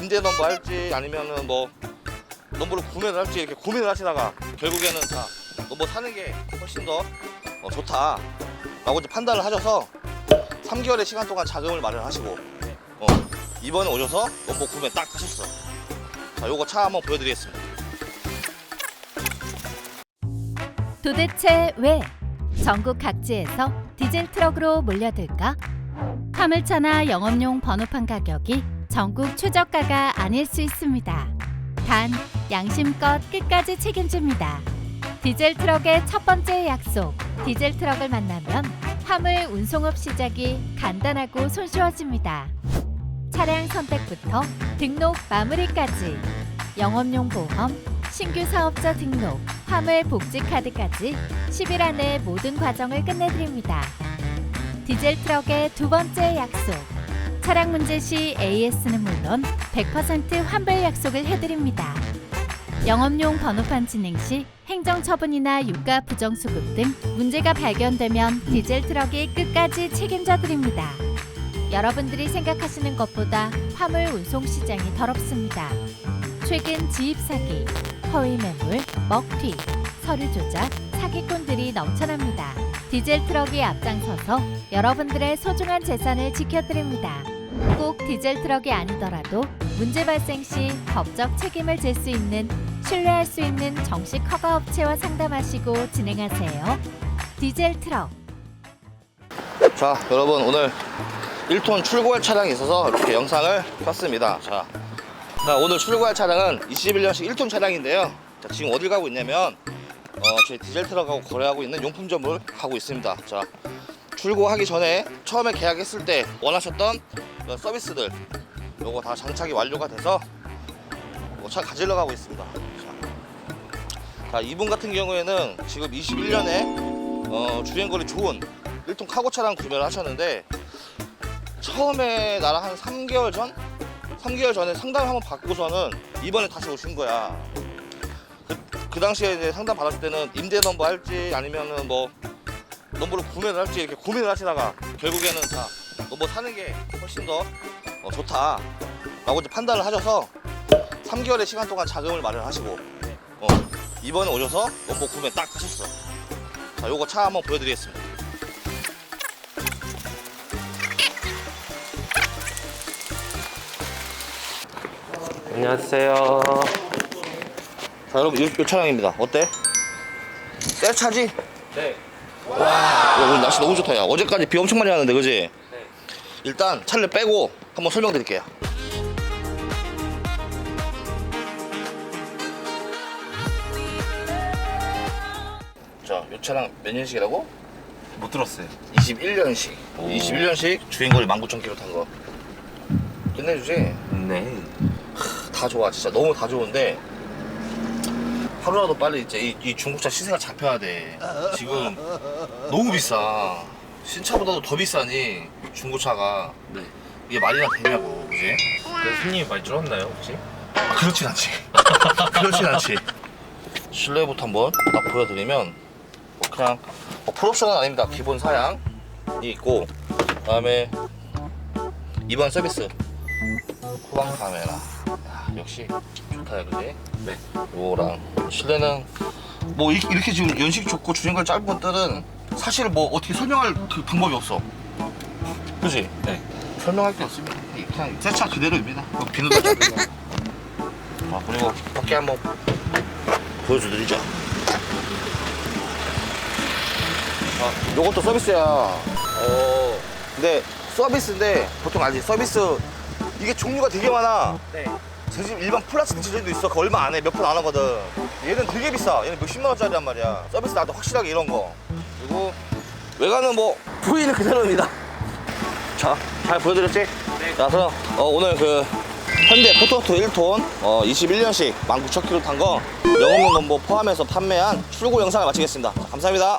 임대 넘버 할지 아니면은 뭐 넘버를 구매를 할지 이렇게 고민을 하시다가 결국에는 자 넘버 사는 게 훨씬 더 어, 좋다 라고 이제 판단을 하셔서 3개월의 시간 동안 자금을 마련하시고 어, 이번에 오셔서 넘버 구매 딱 하셨어. 자, 요거 차 한번 보여드리겠습니다. 도대체 왜 전국 각지에서 디젤 트럭으로 몰려들까? 화물차나 영업용 번호판 가격이 전국 최저가가 아닐 수 있습니다. 단 양심껏 끝까지 책임집니다. 디젤 트럭의 첫 번째 약속. 디젤 트럭을 만나면 화물 운송업 시작이 간단하고 손쉬워집니다. 차량 선택부터 등록 마무리까지 영업용 보험, 신규 사업자 등록, 화물 복지 카드까지 10일 안에 모든 과정을 끝내드립니다. 디젤 트럭의 두 번째 약속. 차량 문제 시 AS는 물론 100% 환불 약속을 해드립니다. 영업용 번호판 진행 시 행정처분이나 유가 부정수급 등 문제가 발견되면 디젤 트럭이 끝까지 책임져 드립니다. 여러분들이 생각하시는 것보다 화물 운송 시장이 더럽습니다. 최근 지입 사기, 허위 매물, 먹튀, 서류 조작, 사기꾼들이 넘쳐납니다. 디젤 트럭이 앞장서서 여러분들의 소중한 재산을 지켜드립니다. 꼭 디젤 트럭이 아니더라도 문제 발생 시 법적 책임을 질 수 있는 신뢰할 수 있는 정식 허가 업체와 상담하시고 진행하세요. 디젤 트럭 자, 여러분 오늘 1톤 출고할 차량이 있어서 이렇게 영상을 켰습니다. 자, 자, 오늘 출고할 차량은 21년식 1톤 차량인데요. 자, 지금 어딜 가고 있냐면 어, 제 디젤 트럭하고 거래하고 있는 용품점을 가고 있습니다. 자, 출고하기 전에 처음에 계약했을 때 원하셨던 그런 서비스들 요거 다 장착이 완료가 돼서 요차 가지러 가고 있습니다. 자, 자, 이분 같은 경우에는 지금 21년에 어, 주행거리 좋은 1톤 카고 차량 구매를 하셨는데 처음에 나랑 한 3개월 전? 3개월 전에 상담 한번 받고서는 이번에 다시 오신 거야. 그, 그 당시에 이제 상담 받았을 때는 임대 넘버 할지 아니면은 뭐 넘버를 구매를 할지 이렇게 고민을 하시다가 결국에는 자 넘버 사는 게 훨씬 더 어, 좋다라고 이제 판단을 하셔서 3개월의 시간 동안 자금을 마련하시고 어, 이번에 오셔서 넘버 구매 딱 하셨어. 자, 요거 차 한번 보여드리겠습니다. 안녕하세요. 자 여러분 이, 이 차량입니다 어때? 새 차지? 네. 야, 오늘 날씨 너무 좋다 야 어제까지 비 엄청 많이 왔는데 그지? 네. 일단 차를 빼고 한번 설명드릴게요 자이 차량 몇 년식이라고? 못 들었어요. 21년식 오. 21년식 주행거리 19,000km 탄거 끝내주지? 네. 다 좋아 진짜 너무 다 좋은데 하루라도 빨리 이제 이, 이 중국차 시세가 잡혀야 돼 지금 너무 비싸 신차보다도 더 비싸니 중고차가 네. 이게 말이나 되냐고 그지? 그래서 손님이 많이 줄었나요, 혹시? 아, 그렇진 않지 그렇진 않지 실내부터 한번 딱 보여드리면 뭐 그냥 뭐 풀옵션은 아닙니다 기본 사양이 있고 그 다음에 이번 서비스 후방 카메라 야, 역시 좋다 그지? 네. 요거랑 실내는 뭐 이- 이렇게 지금 연식 좋고 주행거리 짧은 것들은 사실 뭐 어떻게 설명할 그 방법이 없어. 그지? 네. 설명할 게 없습니다. 이- 그냥 새 차 그대로입니다. 뭐 비누도 잘 빼고. 아 그리고 밖에 한번 보여드리죠. 아 요것도 서비스야. 어. 근데 서비스인데 보통 알지 서비스 이게 종류가 되게 많아. 네. 제집 일반 플라스틱 디젤도 있어. 그 얼마 안 해. 몇 푼 안 하거든. 얘는 되게 비싸. 얘는 몇십만 원짜리란 말이야. 서비스 나도 확실하게 이런 거. 그리고 외관은 뭐 부위는 그대로입니다. 자, 잘 보여드렸지? 네. 자, 그럼 어, 오늘 그 현대 포토토 1톤 어, 21년식 19,000km 탄 거 영업용 넘버 포함해서 판매한 출고 영상을 마치겠습니다. 자, 감사합니다.